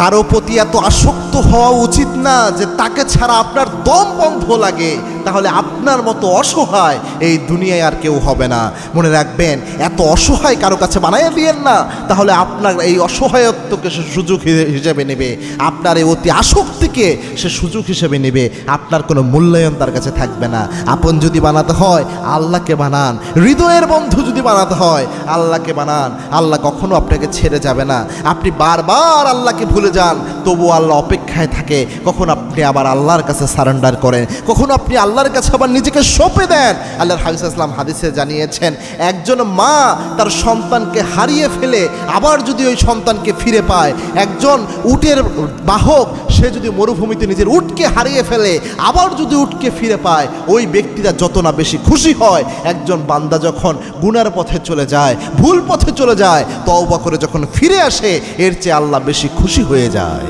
কারও প্রতি এত আসক্ত হওয়া উচিত না যে তাকে ছাড়া আপনার দম বন্ধ লাগে। তাহলে আপনার মতো অসহায় এই দুনিয়ায় আর কেউ হবে না। মনে রাখবেন, এত অসহায় কারও কাছে বানাইয়া দিয়েন না, তাহলে আপনার এই অসহায়ত্বকে সে সুযোগ হিসেবে নেবে। আপনার এই অতি আসক্তিকে সে সুযোগ হিসেবে নেবে। আপনার কোনো মূল্যায়ন তার কাছে থাকবে না। আপন যদি বানাতে হয়, আল্লাহকে বানান। হৃদয়ের বন্ধু যদি বানাতে হয়, আল্লাহকে বানান। আল্লাহ কখনো আপনাকে ছেড়ে যাবে না। আপনি বারবার আল্লাহকে ভুলে যান। তবু আল্লাহ অপেক্ষায় থাকে। কখন আপনি আবার আল্লাহর কাছে সারেন্ডার করেন? কখনো আপনি আল্লাহর কাছে আবার নিজেকে সঁপে দেন? আল্লাহর হাবিস ইসলাম হাদিসে জানিয়েছেন, একজন মা তার সন্তানকে হারিয়ে ফেলে, আবার যদি ওই সন্তানকে ফিরে পায়, একজন উটের বাহক, সে যদি মরুভূমিতে নিজের উটকে হারিয়ে ফেলে, আবার যদি উটকে ফিরে পায়, ওই ব্যক্তিটা যত না বেশি খুশি হয়, একজন বান্দা যখন গুনার পথে চলে যায়, ভুল পথে চলে যায়, তওবা করে যখন ফিরে আসে, এর চেয়ে আল্লাহ বেশি খুশি হয়ে যায়।